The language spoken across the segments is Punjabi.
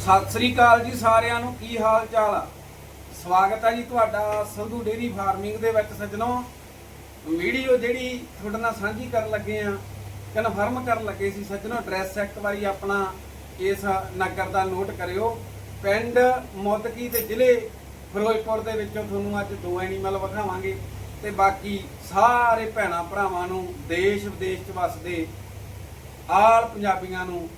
ਸਤਿ ਸ੍ਰੀ ਅਕਾਲ ਜੀ ਸਾਰਿਆਂ ਨੂੰ, ਕੀ ਹਾਲ ਚਾਲ ਆ? ਸਵਾਗਤ ਹੈ ਜੀ ਤੁਹਾਡਾ ਸੰਧੂ ਡੇਰੀ ਫਾਰਮਿੰਗ ਦੇ ਵਿੱਚ ਸੱਜਣੋ। ਵੀਡੀਓ ਜਿਹੜੀ ਤੁਹਾਡੇ ਨਾਲ ਸਾਂਝੀ ਕਰਨ ਲੱਗੇ ਆ, ਕਨਫਰਮ ਕਰਨ ਲੱਗੇ ਸੀ ਸੱਜਣੋ, ਐਡਰੈਸ ਇੱਕ ਵਾਰੀ ਆਪਣਾ ਇਸ ਨਗਰ ਦਾ ਨੋਟ ਕਰਿਓ। ਪਿੰਡ ਮੋਤਕੀ ਤੇ ਜ਼ਿਲ੍ਹੇ ਫਿਰੋਜ਼ਪੁਰ ਦੇ ਵਿੱਚੋਂ ਤੁਹਾਨੂੰ ਅੱਜ ਦੋ ਐਨੀਮਲ ਵਿਖਾਵਾਂਗੇ ਤੇ ਬਾਕੀ ਸਾਰੇ ਭੈਣਾ ਭਰਾਵਾਂ ਨੂੰ ਦੇਸ਼ ਵਿਦੇਸ਼ ਚ ਵੱਸਦੇ ਆਲ ਪੰਜਾਬੀਆਂ ਨੂੰ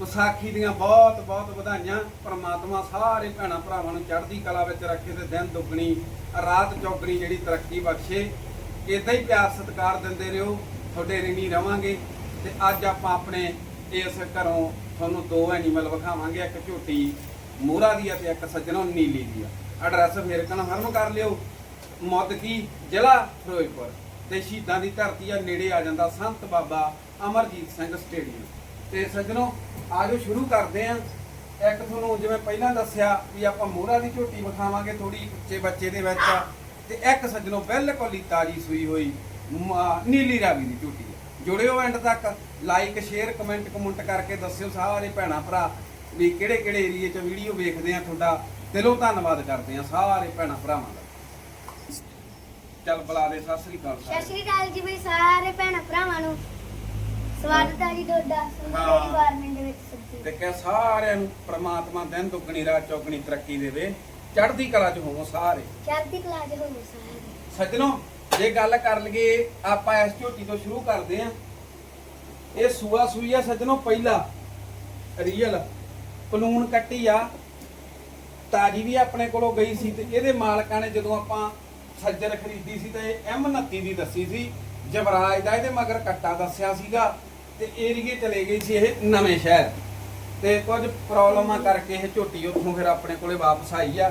ਵਿਸਾਖੀ ਦੀਆਂ ਬਹੁਤ ਬਹੁਤ ਵਧਾਈਆਂ। ਪ੍ਰਮਾਤਮਾ ਸਾਰੇ ਭੈਣਾਂ ਭਰਾਵਾਂ ਨੂੰ ਚੜ੍ਹਦੀ ਕਲਾ ਵਿੱਚ ਰੱਖੇ ਤੇ ਦਿਨ ਦੁੱਗਣੀ, ਰਾਤ ਚੌਗਣੀ ਜਿਹੜੀ ਤਰੱਕੀ ਬਖਸ਼ੇ। ਇਦਾਂ ਹੀ ਪਿਆਰ ਸਤਿਕਾਰ ਦਿੰਦੇ ਰਹੋ। ਤੁਹਾਡੇ ਰਿਣੀ ਰਵਾਂਗੇ ਤੇ ਅੱਜ ਆਪਾਂ ਆਪਣੇ ਇਸ ਘਰੋਂ ਤੁਹਾਨੂੰ ਦੋ ਐਨੀਮਲ ਵਿਖਾਵਾਂਗੇ, ਇੱਕ ਝੋਟੀ ਮੋਹਰਾ ਦੀ ਆ ਤੇ ਇੱਕ ਸੱਜਣੋਂ ਨੀਲੀ ਦੀ ਆ। ਐਡਰੈਸ ਫੇਰ ਕਨਫਰਮ ਕਰ ਲਿਓ। ਮੋਦਕੀ ਜ਼ਿਲ੍ਹਾ ਫਿਰੋਜ਼ਪੁਰ। ਤੇ ਸ਼ਹੀਦਾਂ ਦੀ ਧਰਤੀ ਆ, ਨੇੜੇ ਆ ਜਾਂਦਾ ਸੰਤ ਬਾਬਾ ਅਮਰਜੀਤ ਸਿੰਘ ਸਟੇਡੀਅਮ। ਤੇ ਸੱਜਣੋ ਆਜੋ ਸ਼ੁਰੂ ਕਰਦੇ ਆਂ। ਇੱਕ ਤੁਹਾਨੂੰ ਜਿਵੇਂ ਪਹਿਲਾਂ ਦੱਸਿਆ ਵੀ ਆਪਾਂ ਮੋਹਰਾ ਦੀ ਝੋਟੀ ਵਿਖਾਵਾਂਗੇ ਥੋੜੀ ਉੱਚੇ ਬੱਚੇ ਦੇ ਵਿੱਚ। ਤੇ ਇੱਕ ਸੱਜਣੋ ਬਿਲਕੁਲ ਹੀ ਤਾਜੀ ਸੂਈ ਹੋਈ ਨੀਲੀ ਰਾਵੀ ਦੀ ਝੋਟੀ। ਜੁੜਿਓ ਐਂਡ ਤੱਕ ਲਾਈਕ ਸ਼ੇਅਰ ਕਮੈਂਟ ਕਮੈਂਟ ਕਰਕੇ ਦੱਸਿਓ ਸਾਰੇ ਭੈਣਾ ਭਰਾ ਵੀ ਕਿਹੜੇ ਕਿਹੜੇ ਏਰੀਏ 'ਚ ਵੀਡੀਓ ਵੇਖਦੇ ਆ ਤੁਹਾਡਾ। ਦਿਲੋਂ ਧੰਨਵਾਦ ਕਰਦੇ ਆ ਸਾਰੇ ਭੈਣਾ ਭਰਾਵਾਂ ਦਾ। ਚੱਲ ਬੁਲਾ ਦੇ, ਸਤਿ ਸ੍ਰੀ ਅਕਾਲ ਸਤਿ ਸ਼੍ਰੀ ਅਕਾਲ ਜੀ ਬਈ ਸਾਰੇ ਭੈਣਾਂ ਭਰਾਵਾਂ ਨੂੰ। ਸਵਾਗਤ ਹੈ ਜੀ ਤੁਹਾਡਾ ਹਾਂ। ਸੰਦੇਸ਼ ਗਵਰਨਮੈਂਟ ਦੇ ਵਿੱਚ ਸੱਜੀ ਤੇ ਕਹਿ ਸਾਰਿਆਂ ਨੂੰ ਪ੍ਰਮਾਤਮਾ ਦਿਨ ਦੁੱਗਣੀ ਰਾਤ ਚੌਗਣੀ ਤਰੱਕੀ ਦੇਵੇ। ਚੜ੍ਹਦੀ ਕਲਾ 'ਚ ਹੋਵੋ ਸਾਰੇ। ਚੜ੍ਹਦੀ ਕਲਾ ਦੇ ਹੋਵੋ ਸਾਰੇ। ਸੱਜਣੋ ਜੇ ਗੱਲ ਕਰ ਲਈਏ ਆਪਾਂ ਇਸ ਝੋਟੀ ਤੋਂ ਸ਼ੁਰੂ ਕਰਦੇ ਆਂ ਇਹ ਸੂਆ ਸੂਈ ਆ ਸੱਜਣੋ ਪਹਿਲਾ ਰੀਅਲ ਪਲੂਣ ਕੱਟੀ ਆ। ਤਾਜੀ ਵੀ ਆਪਣੇ ਕੋਲੋਂ ਗਈ ਸੀ ਤੇ ਇਹਦੇ ਮਾਲਕਾਂ ਨੇ ਜਦੋਂ ਆਪਾਂ ਸੱਜਰ ਖਰੀਦੀ ਸੀ ਤੇ M29 ਦੀ ਦੱਸੀ ਸੀ ਜਵਰਾਜ ਦਾ ਇਹਦੇ ਮਗਰ ਕੱਟਾ ਦੱਸਿਆ ਸੀਗਾ। ਤੇ ਏਰੀਏ ਚਲੇ ਗਈ ਸੀ ਇਹ ਨਵੇਂ ਸ਼ਹਿਰ। ਤੇ ਕੁਝ ਪ੍ਰੋਬਲਮਾਂ ਕਰਕੇ ਇਹ ਝੋਟੀ ਉੱਥੋਂ ਫਿਰ ਆਪਣੇ ਕੋਲੇ ਵਾਪਸ ਆਈ ਆ।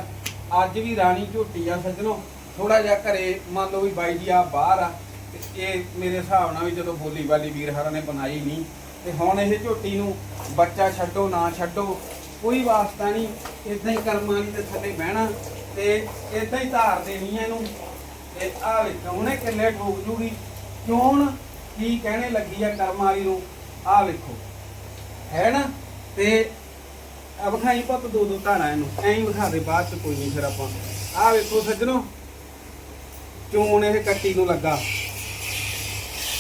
ਅੱਜ ਵੀ ਰਾਣੀ ਝੋਟੀ ਆ ਸੱਜਣੋ ਥੋੜਾ ਜਿਹਾ ਘਰੇ ਮੰਨ ਲਓ ਵੀ ਬਾਈ ਜੀ ਆ ਬਾਹਰ ਆ, ਤੇ ਇਹ ਮੇਰੇ ਹਿਸਾਬ ਨਾਲ ਵੀ ਜਦੋਂ ਬੋਲੀ ਵਾਲੀ ਵੀਰ ਹਰਾਂ ਨੇ ਬਣਾਈ ਨਹੀਂ ਤੇ ਹੁਣ ਇਹ ਝੋਟੀ ਨੂੰ ਬੱਚਾ ਛੱਡੋ, ਨਾ ਛੱਡੋ, ਕੋਈ ਵਾਸਤਾ ਨਹੀਂ ਇਦਾਂ ਹੀ ਕਰਮਾਂ ਦੀ ਥੱਲੇ ਬਹਿਣਾ, ਤੇ ਇਦਾਂ ਹੀ ਧਾਰ ਦੇਣੀ ਇਹਨੂੰ। ਤੇ ਆ ਵੇਖ ਉਹਨੇ ਕਿੱਲੇ ਠੋਕ ਜੂਗੀ। ਕਿਉਂ ਕੀ ਕਹਿਣੇ ਲੱਗੀ ਆ ਕਰਮਾਂ ਵਾਲੀ ਨੂੰ? ਆ ਵੇਖੋ। ਹੈ ਨਾ? ਤੇ ਆ ਵਿਖਾਈ ਪੁੱਤ, ਦੋ ਦੋ ਧਾਰਾਂ ਇਹਨੂੰ। ਐਂ ਵਿਖਾ ਦੇ, ਬਾਅਦ ਚ ਕੋਈ ਨਹੀਂ ਫਿਰ ਆਪਾਂ। ਆ ਵੇਖੋ ਸੱਜਣੋ, ਚੋਣ ਇਹ ਕੱਟੀ ਨੂੰ ਲੱਗਾ।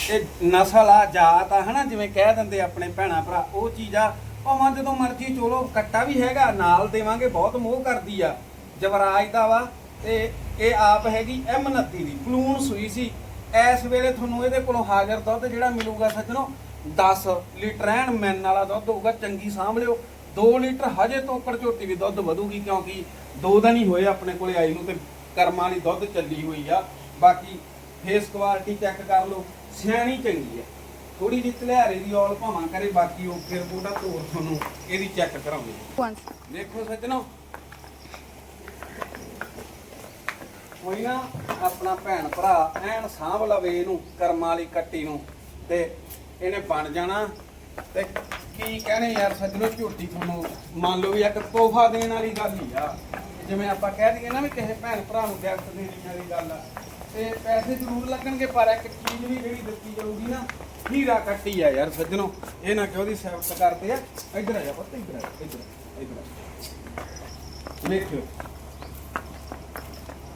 ਇਹ ਨਸਲ ਆ, ਜਾਤ ਆ, ਹਨਾ? ਜਿਵੇਂ ਕਹਿ ਦਿੰਦੇ ਆਪਣੇ ਭੈਣਾ ਭਰਾ, ਉਹ ਚੀਜ਼ ਆ। ਭਾਵੇਂ ਜਦੋਂ ਮਰਜ਼ੀ ਚੋਲੋ, ਕੱਟਾ ਵੀ ਹੈਗਾ, ਨਾਲ ਦੇਵਾਂਗੇ, ਬਹੁਤ ਮੋਹ ਕਰਦੀ ਆ। ਜਵਰਾਜ ਦਾ ਵਾ, ਤੇ ਇਹ ਆਪ ਹੈਗੀ M29 ਦੀ। ਪਲੂਨ ਸੂਈ ਸੀ। ਇਸ ਵੇਲੇ ਤੁਹਾਨੂੰ ਇਹਦੇ ਕੋਲੋਂ ਹਾਜ਼ਰ ਦੁੱਧ ਜਿਹੜਾ ਮਿਲੂਗਾ ਸੱਜਣੋ 10 ਲੀਟਰ ਐਨ ਮੈਨ ਵਾਲਾ ਦੁੱਧ ਹੋਊਗਾ ਚੰਗੀ ਸਾਂਭ ਲਿਓ। 2 ਲੀਟਰ ਹਜੇ ਤੋਕੜ ਝੋਟੀ ਵੀ ਦੁੱਧ ਵਧੂਗੀ ਕਿਉਂਕਿ ਦੋ ਦਿਨ ਹੀ ਹੋਏ ਆਪਣੇ ਕੋਲੇ ਆਈ ਨੂੰ ਤੇ ਕਰਮਾਂ ਵਾਲੀ ਦੁੱਧ ਚੱਲੀ ਹੋਈ ਆ। ਬਾਕੀ ਫੇਸ ਕੁਆਲਿਟੀ ਚੈੱਕ ਕਰ ਲਓ ਸਿਆਣੀ ਚੰਗੀ ਆ। ਥੋੜੀ ਜਿਹੀ ਤਲਿਆਰੇ ਦੀ ਔਲ ਭਾਵਾਂ ਕਰੇ ਬਾਕੀ ਉਹ ਫਿਰ ਕੋਟਾ ਤੋਰ ਤੁਹਾਨੂੰ ਇਹਦੀ ਚੈੱਕ ਕਰਾਉਂਗੇ ਦੇਖੋ ਸੱਜਣੋ ਕੋਈ ਨਾ, ਆਪਣਾ ਭੈਣ ਭਰਾ ਐਨ ਸਾਂਭ ਲਵੇ ਇਹਨੂੰ ਕਰਮਾਂ ਵਾਲੀ ਕੱਟੀ ਨੂੰ ਤੇ ਇਹਨੇ ਬਣ ਜਾਣਾ। ਤੇ ਕੀ ਕਹਣੇ ਯਾਰ ਸੱਜਣੋ, ਝੂਠੀ ਤੁਹਾਨੂੰ ਮੰਨ ਲਓ ਵੀ ਇੱਕ ਤੋਹਫਾ ਦੇਣ ਵਾਲੀ ਗੱਲ ਹੀ ਆ। ਜਿਵੇਂ ਆਪਾਂ ਕਹਿ ਦਈਏ ਨਾ ਵੀ ਕਿਸੇ ਭੈਣ ਭਰਾ ਨੂੰ ਗਿਫਟ ਦੇਣ ਵਾਲੀ ਗੱਲ ਆ, ਤੇ ਪੈਸੇ ਜ਼ਰੂਰ ਲੱਗਣਗੇ, ਪਰ ਇੱਕ ਚੀਜ਼ ਵੀ ਜਿਹੜੀ ਦਿੱਤੀ ਜਾਊਗੀ ਨਾ, ਹੀਰਾ ਕੱਟੀ ਆ ਯਾਰ ਸੱਜਣੋ। ਇਹ ਨਾ ਕਿ ਉਹਦੀ ਸਿਫਤ ਕਰਦੇ ਆ? ਇੱਧਰ ਆ ਜਾ ਪੁੱਤ, ਇੱਧਰ ਆ ਇੱਧਰ ਇੱਧਰ ਆ। ਵੇਖਿਓ।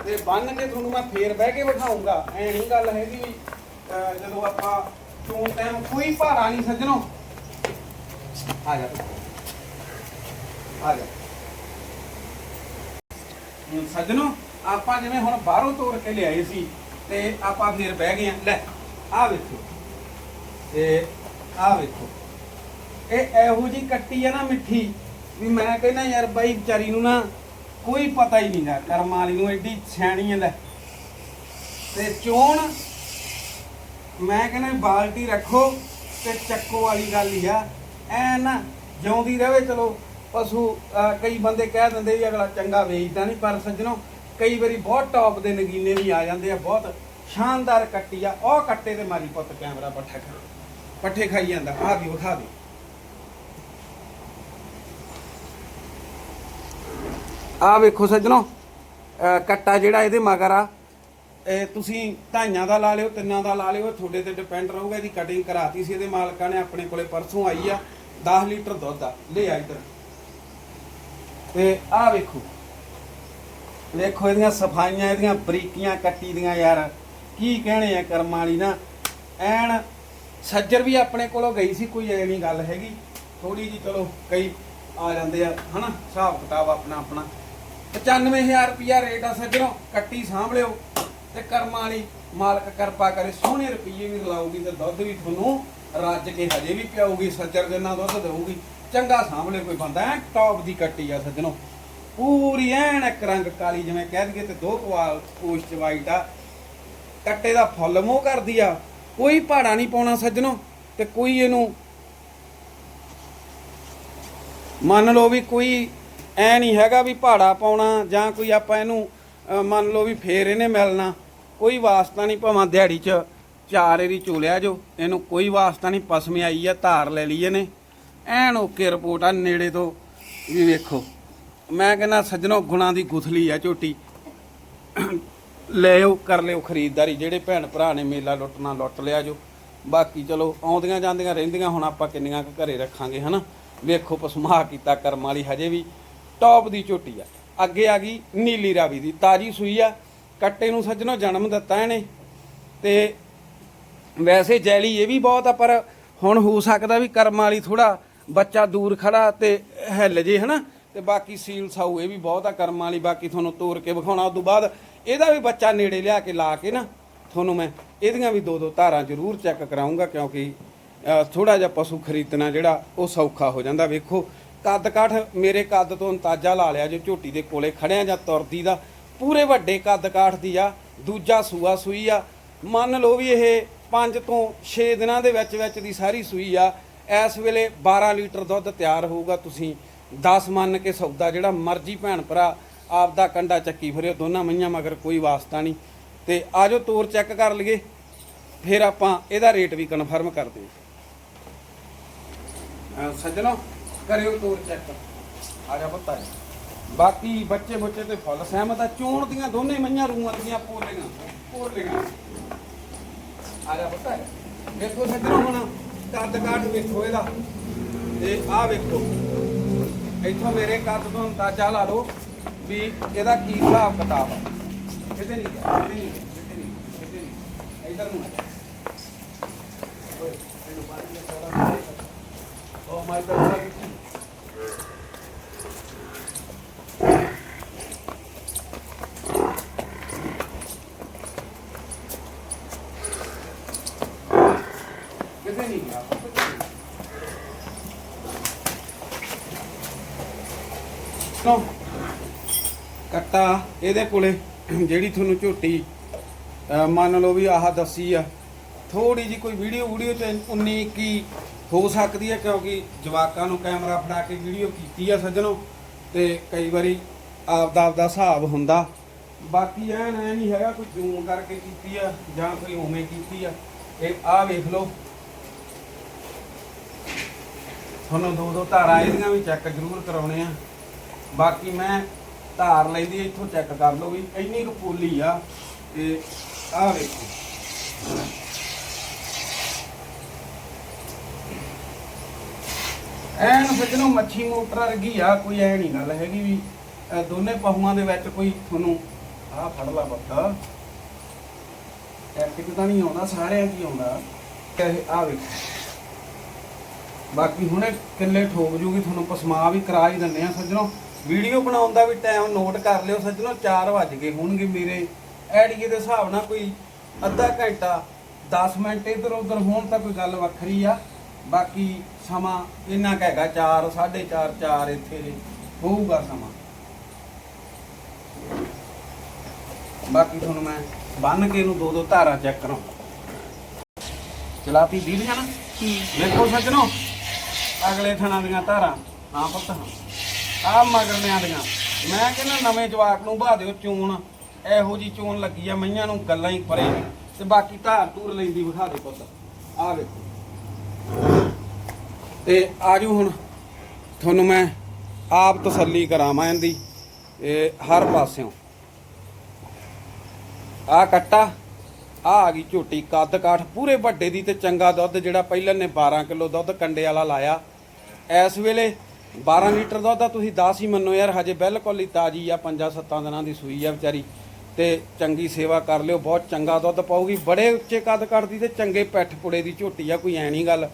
ਤੇ ਬੰਨ ਕੇ ਤੁਹਾਨੂੰ ਮੈਂ ਫੇਰ ਬਹਿ ਕੇ ਬਿਠਾਉਂਗਾ। ਐ ਨਹੀਂ ਗੱਲ ਹੈਗੀ ਵੀ ਜਦੋਂ ਆਪਾਂ ਚੋਣ ਟਾਈਮ ਕੋਈ ਭਾਰਾ ਨਹੀਂ ਸੱਜਣੋ। ਆ ਜਾ। ਆ ਜਾ। ਹੁਣ ਸੱਜਣੋ, ਆਪਾਂ ਜਿਵੇਂ ਹੁਣ ਬਾਹਰੋਂ ਤੋੜ ਕੇ ਲਿਆਏ ਸੀ, ਤੇ ਆਪਾਂ ਫੇਰ ਬਹਿ ਗਏ ਆ। ਲੈ, ਆ ਵੇਖੋ। ਤੇ ਆ ਵੇਖੋ। ਇਹ ਇਹੋ ਜੀ ਕੱਟੀ ਆ ਨਾ ਮਿੱਠੀ, ਵੀ ਮੈਂ ਕਹਿੰਦਾ ਯਾਰ ਬਾਈ ਵਿਚਾਰੀ ਨੂੰ ਨਾ ਕੋਈ ਪਤਾ ਹੀ ਨਹੀਂਗਾ ਕਰਮਾਂ ਵਾਲੀ ਨੂੰ ਐਡੀ ਸਿਆਣੀ ਆ ਲੈ। ਤੇ ਚੋਣ, ਮੈਂ ਕਹਿੰਦਾ ਬਾਲਟੀ ਰੱਖੋ ਤੇ ਚੱਕੋ ਵਾਲੀ ਗੱਲ ਹੀ ਆ। ਐ ਨਾ, ਜਿਉਂਦੀ ਰਹੇ ਚਲੋ, ਪਸ਼ੂ ਕਈ ਬੰਦੇ ਕਹਿ ਦਿੰਦੇ ਵੀ ਅਗਲਾ ਚੰਗਾ ਵੇਚਦਾ ਨਹੀਂ, ਪਰ ਸੱਜਣੋ, ਕਈ ਵਾਰੀ ਬਹੁਤ ਟੌਪ ਦੇ ਨਗੀਨੇ ਵੀ ਆ ਜਾਂਦੇ ਆ, ਬਹੁਤ ਸ਼ਾਨਦਾਰ ਕੱਟੀ ਆ। ਉਹ ਕੱਟੇ ਤੇ ਮਾਰੀ ਪੁੱਤ ਕੈਮਰਾ ਪੱਠਾ ਖਾ ਪੱਠੇ ਖਾਈ ਜਾਂਦਾ, ਆਹ ਵੀ ਵਿਖਾ ਦੇ। ਆ ਵੇਖੋ ਸੱਜਣੋ ਕੱਟਾ ਜਿਹੜਾ ਇਹਦੇ ਮਗਰ ਆ। ਇਹ ਤੁਸੀਂ ਢਾਈਆਂ ਦਾ ਲਾ ਲਿਓ, ਤਿੰਨਾਂ ਦਾ ਲਾ ਲਿਓ ਤੁਹਾਡੇ ਤੇ ਡਿਪੈਂਡ ਰਹੂਗਾ, ਇਹਦੀ ਕਟਿੰਗ ਕਰਾਤੀ ਸੀ ਇਹਦੇ ਮਾਲਕਾਂ ਨੇ, ਆਪਣੇ ਕੋਲੇ ਪਰਸੋਂ ਆਈ ਆ 10 ਲੀਟਰ ਦੁੱਧ ਆ। ਲੈ ਆ ਇੱਧਰ। ਤੇ ਆਹ ਵੇਖੋ। ਵੇਖੋ ਇਹਦੀਆਂ ਸਫਾਈਆਂ, ਇਹਦੀਆਂ ਬਰੀਕੀਆਂ, ਕੱਟੀ ਦੀਆਂ ਯਾਰ। ਕੀ ਕਹਿਣੇ ਆ ਕਰਮਾਂ ਵਾਲੀ ਨਾ। ਐਨ ਸੱਜਰ ਵੀ ਆਪਣੇ ਕੋਲੋਂ ਗਈ ਸੀ, ਕੋਈ ਐ ਨਹੀਂ ਗੱਲ ਹੈਗੀ। ਥੋੜੀ ਜੀ ਚਲੋ ਕਈ ਆ ਜਾਂਦੇ ਆ, ਹਨਾ? ਹਿਸਾਬ ਕਿਤਾਬ ਆਪਣਾ ਆਪਣਾ 95000 ਰੁਪਿਆ ਰੇਟ ਆ ਸੱਜਣੋ, ਕੱਟੀ ਸਾਂਭ ਲਿਓ ਤੇ ਕਰਮਾਂ ਵਾਲੀ ਮਾਲਕ ਕਿਰਪਾ ਕਰੇ, ਸੋਹਣੇ ਰੁਪਈਏ ਵੀ ਲਾਊਗੀ ਤੇ ਦੁੱਧ ਵੀ ਤੁਹਾਨੂੰ ਰੱਜ ਕੇ ਹਜੇ ਵੀ ਪਿਆਊਗੀ, ਸੱਜਰ ਜਿੰਨਾ ਦੁੱਧ ਦੇਊਗੀ। ਚੰਗਾ ਸਾਂਭ ਲਿਓ ਕੋਈ ਬੰਦਾ, ਐ ਟੌਪ ਦੀ ਕੱਟੀ ਆ ਸੱਜਣੋ। ਪੂਰੀ ਐਨ ਇੱਕ ਰੰਗ ਕਾਲੀ ਜਿਵੇਂ ਕਹਿ ਦਈਏ ਤੇ ਦੋ ਕਵਾਲ ਚ ਵਾਈਟ ਆ। ਕੱਟੇ ਦਾ ਫੁੱਲ ਮੋਹ ਕਰਦੀ ਆ। ਕੋਈ ਪਹਾੜਾ ਨਹੀਂ ਪਾਉਣਾ ਸੱਜਣੋ ਤੇ ਕੋਈ ਇਹਨੂੰ ਮੰਨ ਲਓ ਵੀ ਕੋਈ ਐ ਨਹੀਂ ਹੈਗਾ ਵੀ ਪਹਾੜਾ ਪਾਉਣਾ ਜਾਂ ਕੋਈ ਆਪਾਂ ਇਹਨੂੰ ਮੰਨ ਲਓ ਵੀ ਫੇਰ ਇਹਨੇ ਮਿਲਣਾ। ਕੋਈ ਵਾਸਤਾ ਨਹੀਂ ਭਾਵਾਂ ਦਿਹਾੜੀ 'ਚ ਚਾਰ ਏਰੀ ਚੋਲਿਆ ਜੋ, ਇਹਨੂੰ ਕੋਈ ਵਾਸਤਾ ਨਹੀਂ, ਪਸਮੇ ਆਈ ਆ, ਧਾਰ ਲੈ ਲਈ ਇਹਨੇ। ਐਨ ਓਕੇ ਰਿਪੋਰਟ ਆ ਨੇੜੇ ਤੋਂ, ਵੀ ਵੇਖੋ। ਮੈਂ ਕਹਿੰਦਾ ਸੱਜਣੋ, ਗੁਣਾ ਦੀ ਗੁਥਲੀ ਆ ਝੋਟੀ। ਲੈ ਕਰ ਲਿਓ ਖਰੀਦਦਾਰੀ, ਜਿਹੜੇ ਭੈਣ ਭਰਾ ਨੇ ਮੇਲਾ ਲੁੱਟਣਾ ਲੁੱਟ ਲਿਆ ਜੋ। ਬਾਕੀ ਚਲੋ, ਆਉਂਦੀਆਂ ਜਾਂਦੀਆਂ ਰਹਿੰਦੀਆਂ, ਹੁਣ ਆਪਾਂ ਕਿੰਨੀਆਂ ਕੁ ਘਰੇ ਰੱਖਾਂਗੇ, ਹਨਾ। ਵੇਖੋ ਪਸਮਾ ਕੀਤਾ ਕਰਮ ਵਾਲੀ ਹਜੇ ਵੀ। ਟੌਪ ਦੀ ਝੋਟੀ ਆ। ਅੱਗੇ ਆ ਗਈ ਨੀਲੀ ਰਾਵੀ ਦੀ, ਤਾਜੀ ਸੂਈ ਆ। ਕੱਟੇ ਨੂੰ ਸੱਜਣੋ ਜਨਮ ਦਿੱਤਾ ਇਹਨੇ। ਤੇ ਵੈਸੇ ਜੈਲੀ ਇਹ ਵੀ ਬਹੁਤ ਆ, ਪਰ ਹੁਣ ਹੋ ਸਕਦਾ ਵੀ ਕਰਮ ਵਾਲੀ ਥੋੜਾ ਬੱਚਾ ਦੂਰ ਖੜਾ ਤੇ ਹਿੱਲ ਜੇ, ਹਨਾ? ਤੇ ਬਾਕੀ ਸੀਲ ਸਾਊ ਇਹ ਵੀ ਬਹੁਤ ਆ, ਕਰਮ ਵਾਲੀ। ਬਾਕੀ ਤੁਹਾਨੂੰ ਤੋੜ ਕੇ ਵਿਖਾਉਣਾ ਉਸ ਤੋਂ ਬਾਅਦ ਇਹਦਾ ਵੀ ਬੱਚਾ ਨੇੜੇ ਲਿਆ ਕੇ ਲਾ ਕੇ ਨਾ, ਤੁਹਾਨੂੰ ਮੈਂ ਇਹਦੀਆਂ ਵੀ ਦੋ ਦੋ ਧਾਰਾਂ ਜ਼ਰੂਰ ਚੈੱਕ ਕਰਾਉਂਗਾ ਕਿਉਂਕਿ ਥੋੜਾ ਜਿਹਾ ਪਸ਼ੂ ਖਰੀਦਣਾ ਜਿਹੜਾ ਉਹ ਸੌਖਾ ਹੋ ਜਾਂਦਾ। ਵੇਖੋ ਕੱਦ ਕਾਠ ਮੇਰੇ ਕੱਦ ਤੋਂ ਅੰਦਾਜ਼ਾ ਲਾ ਲਿਆ ਜੋ ਝੋਟੀ ਦੇ ਕੋਲੇ ਖੜਿਆ ਜਾਂ ਤੁਰਦੀ ਦਾ। ਪੂਰੇ ਵੱਡੇ ਕੱਦ ਕਾਠ ਦੀ ਆ, ਦੂਜਾ ਸੂਆ ਸੂਈ ਆ। ਮੰਨ ਲਓ ਵੀ ਇਹ 5 ਤੋਂ 6 ਦਿਨਾਂ ਦੇ ਵਿੱਚ ਵਿੱਚ ਦੀ ਸਾਰੀ ਸੂਈ ਆ। ਇਸ ਵੇਲੇ 12 ਲੀਟਰ ਦੁੱਧ ਤਿਆਰ ਹੋਊਗਾ, ਤੁਸੀਂ 10 ਮੰਨ ਕੇ ਸੌਦਾ ਜਿਹੜਾ ਮਰਜ਼ੀ ਭੈਣ ਭਰਾ ਆਪਦਾ ਕੰਡਾ ਚੱਕੀ ਫਿਰਿਓ, ਦੋਨਾਂ ਮਈਆਂ ਮਗਰ ਕੋਈ ਵਾਸਤਾ ਨਹੀਂ। ਤੇ ਆਜੋ ਤੋਰ ਚੈੱਕ ਕਰ ਲਈਏ, ਫਿਰ ਆਪਾਂ ਇਹਦਾ ਰੇਟ ਵੀ ਕਨਫਰਮ ਕਰ ਦਿਓ। ਅਹ ਸੱਜਣੋ ਕਰਿਓ ਤੋਰ ਚੈੱਕ। ਆ ਜਾ ਪੁੱਤਾ ਜੀ। ਬਾਕੀ ਬੱਚੇ ਬੱਚੇ ਤੇ ਫੁੱਲ ਸਹਿਮਤ ਆ, ਚੋਣ ਦੀਆਂ ਦੋਨੇ ਮਈਆਂ ਰੂਆਂ ਦੀਆਂ ਪੋਲੀਆਂ ਪੋਲੀਆਂ ਆ ਜਾ ਪੁੱਤਾ ਵੇਖੋ ਸੱਜਣੋ ਹੁਣ, ਕੱਦ ਕਾਠ ਵੇਖੋ ਇਹਦਾ। ਤੇ ਆਹ ਵੇਖੋ, ਇੱਥੋਂ ਮੇਰੇ ਕੱਦ ਤੋਂ ਅੰਦਾਜ਼ਾ ਲਾ ਲਓ ਵੀ ਇਹਦਾ ਕੀ ਹਿਸਾਬ ਕਿਤਾਬ ਆ। ਕਿਤੇ ਨਹੀਂ ਗਿਆ ਕਿਤੇ ਨਹੀਂ ਕਿਤੇ ਨਹੀਂ ਕਿਤੇ ਨਹੀਂ ਇਧਰ ਨੂੰ ਆ ਜਾ। ਓਏ, ਇਹਨੂੰ ਬਾਹਰ ਲੈ ਥੋੜਾ ਮਾਈ ਗॉड ਕਿਤੇ ਨਹੀਂ ਗਿਆ। ਲਓ ਕੱਟਾ ਇਹਦੇ ਕੋਲੇ, ਜਿਹੜੀ ਤੁਹਾਨੂੰ ਝੋਟੀ ਮੰਨ ਲਓ ਵੀ ਆਹ ਦੱਸੀ ਆ ਥੋੜੀ ਜੀ ਕੋਈ ਵੀਡੀਓ ਵੀਡੀਓ ਤੇ 19 ਕੀ ਹੋ ਸਕਦੀ ਹੈ ਕਿਉਂਕਿ ਜਵਾਕਾਂ ਨੂੰ ਕੈਮਰਾ ਫੜਾ ਕੇ ਵੀਡੀਓ ਕੀਤੀ ਆ ਸੱਜਣੋ, ਤੇ ਕਈ ਵਾਰੀ ਆਪਦਾ ਆਪਦਾ ਹਿਸਾਬ ਹੁੰਦਾ। ਬਾਕੀ ਐ ਐ ਨਹੀਂ ਹੈਗਾ, ਕੋਈ ਜ਼ੂਮ ਕਰਕੇ ਕੀਤੀ ਆ, ਜਾਂ ਕੋਈ ਉਵੇਂ ਕੀਤੀ ਆ। ਇਹ ਆਹ ਵੇਖ ਲਓ। ਤੁਹਾਨੂੰ ਦੋ ਦੋ ਧਾਰਾਂ ਇਹਦੀਆਂ ਵੀ ਚੈੱਕ ਜ਼ਰੂਰ ਕਰਾਉਣੇ ਆ। ਬਾਕੀ ਮੈਂ ਧਾਰ ਲੈਂਦੀ ਇੱਥੋਂ ਚੈੱਕ ਕਰ ਲਓ ਵੀ ਇੰਨੀ ਕੁ ਪੋਲੀ ਆ ਤੇ ਆਹ ਵੇਖੋ। ਐਨ ਸੱਜਣੋ, ਮੱਛੀ ਮੋਟਰ ਵਰਗੀ ਆ, ਕੋਈ ਐ ਨਹੀਂ ਗੱਲ ਹੈਗੀ ਵੀ ਦੋਨੇ ਪਹੂਆਂ ਦੇ ਵਿੱਚ ਕੋਈ ਤੁਹਾਨੂੰ ਆਹ ਫੜ ਲਾ ਬੱਤਾ ਇੱਕ ਤਾਂ ਨਹੀਂ ਆਉਂਦਾ, ਸਾਰਿਆਂ 'ਚ ਹੀ ਆਉਂਦਾ। ਇਹ ਆਹ ਵੇਖੋ। ਬਾਕੀ ਹੁਣੇ ਕਿੱਲੇ ਠੋਕ ਜੂਗੀ ਤੁਹਾਨੂੰ ਪਸਮਾ ਵੀ ਕਰਾ ਹੀ ਦਿੰਦੇ ਆ ਸੱਜਣੋ। ਵੀਡੀਓ ਬਣਾਉਣ ਦਾ ਵੀ ਟਾਈਮ ਨੋਟ ਕਰ ਲਿਓ ਸੱਜਣੋ 4 ਵੱਜ ਗਏ ਹੋਣਗੇ ਮੇਰੇ। ਐਡੀਏ ਦੇ ਹਿਸਾਬ ਨਾਲ ਕੋਈ ਅੱਧਾ ਘੰਟਾ 10 ਮਿੰਟ ਇਧਰ ਉਧਰ ਹੋਣ ਤਾਂ ਕੋਈ ਗੱਲ ਵੱਖਰੀ ਆ। ਬਾਕੀ ਸਮਾਂ ਇੰਨਾ ਕੁ ਹੈਗਾ 4 4:30 4 ਇੱਥੇ ਹੋਊਗਾ ਸਮਾਂ। ਬਾਕੀ ਤੁਹਾਨੂੰ ਮੈਂ ਬੰਨ ਕੇ ਇਹਨੂੰ ਦੋ ਦੋ ਧਾਰਾਂ ਚੈੱਕ ਕਰਾਂ ਚਲਾਤੀ ਦੀਦ ਜਾਣਾ ਵੇਖੋ ਸੱਜਣੋ। ਅਗਲੇ ਥਣਾ ਦੀਆਂ ਧਾਰਾਂ। ਹਾਂ ਪੁੱਤ, ਹਾਂ। ਆ ਮਗਰਲਿਆਂ ਦੀਆਂ। ਮੈਂ ਕਹਿੰਦਾ ਨਵੇਂ ਜਵਾਕ ਨੂੰ ਬਹਾ ਦਿਓ ਚੂਣ। ਇਹੋ ਜੀ ਚੂਣ ਲੱਗੀ ਆ, ਮਈਆਂ ਨੂੰ ਗੱਲਾਂ ਹੀ ਪਰੇ ਤੇ ਬਾਕੀ ਧਾਰ ਧੂਰ ਲੈਂਦੀ ਵਿਖਾ ਦੇ ਪੁੱਤ। ਆ ਵੇਖੋ। ਤੇ ਆਜੋ ਹੁਣ। ਤੁਹਾਨੂੰ ਮੈਂ ਆਪ ਤਸੱਲੀ ਕਰਾਵਾਂ ਇਹਦੀ। ਇਹ ਹਰ ਪਾਸਿਓਂ। ਆ ਕੱਟਾ। ਆ ਆ ਗਈ ਝੋਟੀ, ਕੱਦ ਕਾਠ ਪੂਰੇ ਵੱਡੇ ਦੀ ਤੇ ਚੰਗਾ ਦੁੱਧ ਜਿਹੜਾ ਪਹਿਲਾਂ ਨੇ 12 ਕਿਲੋ ਦੁੱਧ ਕੰਡੇ ਵਾਲਾ ਲਾਇਆ। ਇਸ ਵੇਲੇ 12 ਲੀਟਰ ਦੁੱਧ ਆ, ਤੁਸੀਂ 10 ਹੀ ਮੰਨੋ ਯਾਰ, ਹਜੇ ਬਿਲਕੁਲ ਹੀ ਤਾਜੀ ਆ 5-7 ਦਿਨਾਂ ਦੀ ਸੂਈ ਆ ਵਿਚਾਰੀ। ਤੇ ਚੰਗੀ ਸੇਵਾ ਕਰ ਲਿਓ, ਬਹੁਤ ਚੰਗਾ ਦੁੱਧ ਪਾਊਗੀ। ਬੜੇ ਉੱਚੇ ਕੱਦ ਕੱਢਦੀ ਤੇ ਚੰਗੇ ਪੈਠ ਪੁੜੇ ਦੀ ਝੋਟੀ ਆ, ਕੋਈ ਐ ਨਹੀਂ ਗੱਲ।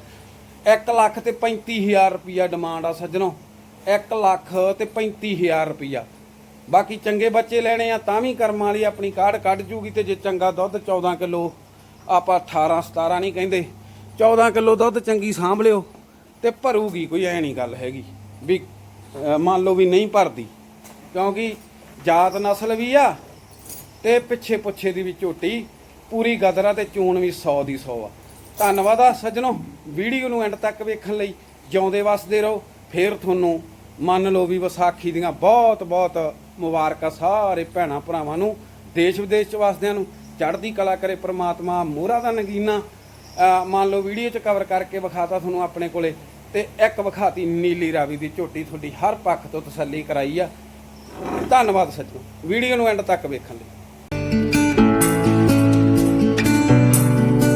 1 ਲੱਖ ਤੇ 35000 ਰੁਪਿਆ ਡਿਮਾਂਡ ਆ ਸੱਜਣੋ। 1 ਲੱਖ ਤੇ 35000 ਰੁਪਿਆ ਬਾਕੀ ਚੰਗੇ ਬੱਚੇ ਲੈਣੇ ਆ, ਤਾਂ ਵੀ ਕਰਮਾਂ ਵਾਲੀ ਆਪਣੀ ਕਾਢ ਕੱਢ ਜੂਗੀ ਤੇ ਜੇ ਚੰਗਾ ਦੁੱਧ 14 ਕਿਲੋ, ਆਪਾਂ 18 17 ਨਹੀਂ ਕਹਿੰਦੇ 14 ਕਿਲੋ ਦੁੱਧ ਚੰਗੀ ਸਾਂਭ ਲਿਓ ਤੇ ਭਰੂਗੀ, ਕੋਈ ਐ ਨਹੀਂ ਗੱਲ ਹੈਗੀ ਵੀ ਮੰਨ ਲਓ ਵੀ ਨਹੀਂ ਭਰਦੀ, ਕਿਉਂਕਿ ਜਾਤ ਨਸਲ ਵੀ ਆ ਤੇ ਪਿੱਛੇ ਪੁੱਛੇ ਦੀ ਵੀ ਝੋਟੀ, ਪੂਰੀ ਗਦਰਾ ਤੇ ਚੂਣ ਵੀ 100 ਦੀ 100 ਆ। ਧੰਨਵਾਦ ਆ ਸੱਜਣੋ, ਵੀਡੀਓ ਨੂੰ ਐਂਡ ਤੱਕ ਵੇਖਣ ਲਈ, ਜਿਉਂਦੇ ਵਸਦੇ ਰਹੋ, ਫੇਰ ਤੁਹਾਨੂੰ ਮੰਨ ਲਓ ਵੀ ਵਿਸਾਖੀ ਦੀਆਂ ਬਹੁਤ ਬਹੁਤ ਮੁਬਾਰਕਾਂ ਸਾਰੇ ਭੈਣਾਂ ਭਰਾਵਾਂ ਨੂੰ, ਦੇਸ਼ ਵਿਦੇਸ਼ ਚ ਵਸਦਿਆਂ ਨੂੰ, ਚੜ੍ਹਦੀ ਕਲਾ ਕਰੇ ਪ੍ਰਮਾਤਮਾ, ਮੋਹਰਾ ਦਾ ਨਗੀਨਾ ਮੰਨ ਲਓ ਵੀਡੀਓ ਚ ਕਵਰ ਕਰਕੇ ਵਿਖਾਤਾ ਤੁਹਾਨੂੰ ਆਪਣੇ ਕੋਲੇ, ਤੇ ਇੱਕ ਵਿਖਾਤੀ ਨੀਲੀ ਰਾਵੀ ਦੀ ਝੋਟੀ ਤੁਹਾਡੀ ਹਰ ਪੱਖ ਤੋਂ ਤਸੱਲੀ ਕਰਾਈ ਆ। ਧੰਨਵਾਦ ਸੱਜਣੋ ਵੀਡੀਓ ਨੂੰ ਐਂਡ ਤੱਕ ਵੇਖਣ ਲਈ।